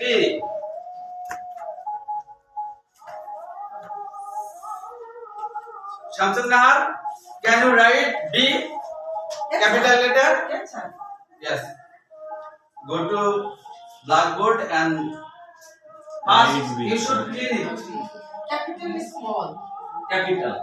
B Shamsul Nahar can you write B capital letter yes go to blackboard and first you should clean it capital is small capital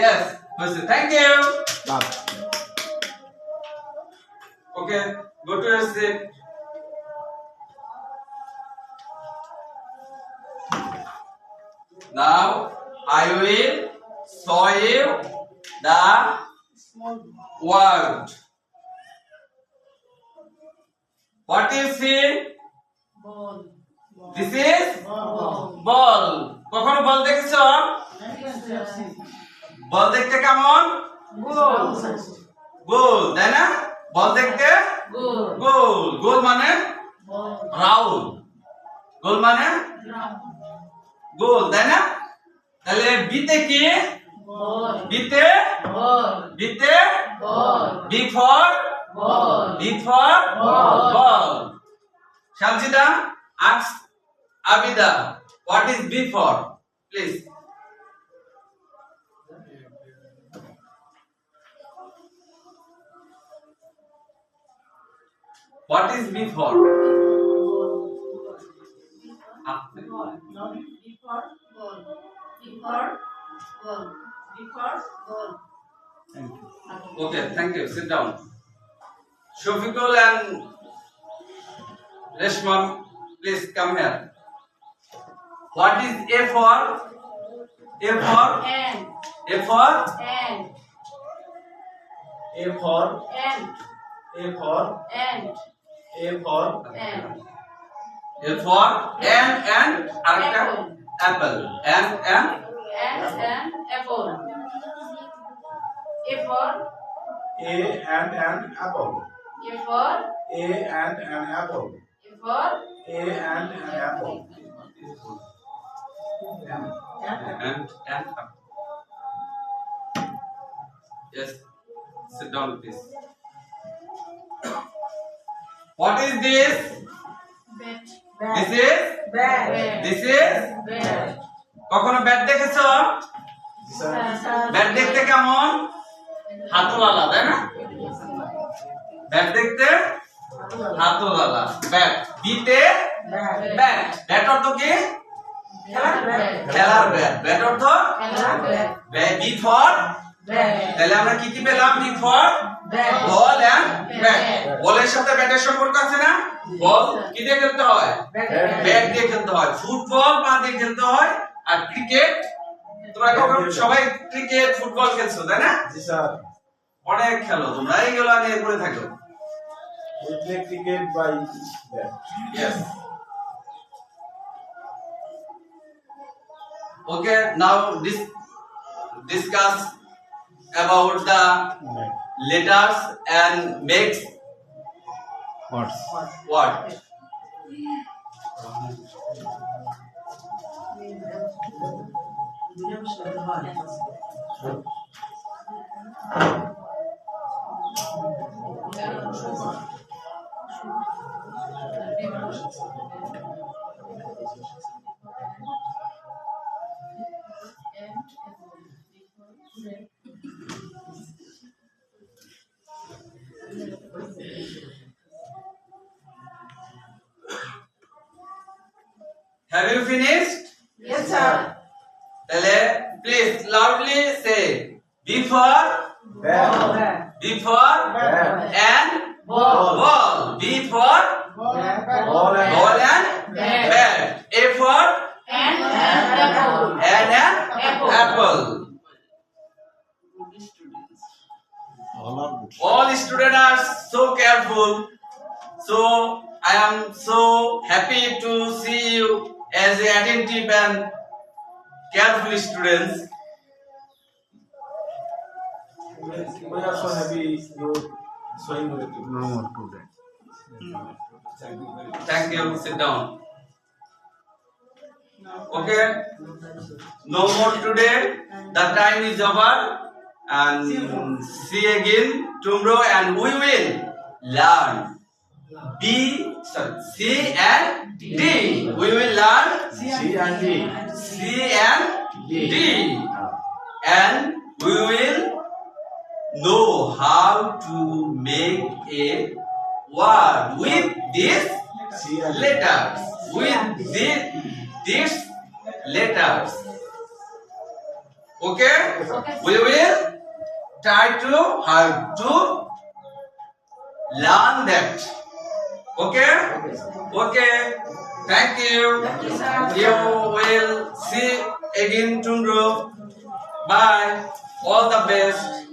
yes thank you Bye. Okay. Go to your seat. Now i will show you the world what is it ball this is ball ball. Ball দেখেছো ball দেখতে কেমন গোল তাই না বল দেখতে গোল গোল মানে Raul গোল মানে গোল তাই না তাহলে বিতে কি বিতে বিতে B before B ball Shamsida asks Abida what is B please What is B for? B for ball. Thank you. Okay, thank you. Sit down. Shofikul and Reshma, please come here. What is A for? A for ant. A for apple. for an and apple. apple. An and and apple. A for A and an apple. A for A and an apple. A for A and an apple. And and apple. Yes. Sit down, please. What is this? Bat. This is bat. This is bat. কখনো bat দেখেছো bat দেখতে কেমন হাতওয়ালা তাই না bat দেখতে হাতওয়ালা bat দিতে ব্যাট ব্যাট অর্থ কি খেলার ব্যাট ব্যাট অর্থ বি ফর তাহলে আমরা কি কি পেলাম বি ফর বল এন্ড হ্যাঁ? ব্যাট বলের সাথে ব্যাটের সম্পর্ক আছে না বল কি দিয়ে খেলতে হয় ব্যাট দিয়ে খেলতে হয় ফুটবল পা দিয়ে খেলতে হয় আর ক্রিকেট তোমরা সবাই ক্রিকেট ফুটবল খেলছো তাই না জি স্যার অনেক খেলো তোমরা এইগুলো নিয়ে পড়ে থাকো cricket by yes okay now discuss about the letters and makes words. What? Have you finished? Yes, sir. তাহলে please. Loudly say before for ball. B ball, Bat. And ball B for Ball and- ball and Bat. Bat A And apple. And and Apple. Apple all students are so careful so i am so happy to see you as attentive and careful students. We are so happy you showing with you. No more today. No. Thank you. Sit down. Okay. No more today. The time is over. And see again tomorrow, and we will learn. B, sorry, C and D. We will learn C and D. C and D. And we will know how to make a word with these letters. With this, these letters. Okay? We will try to how to learn that. Okay? Okay. Thank you. You will see again tomorrow. Bye. All the best.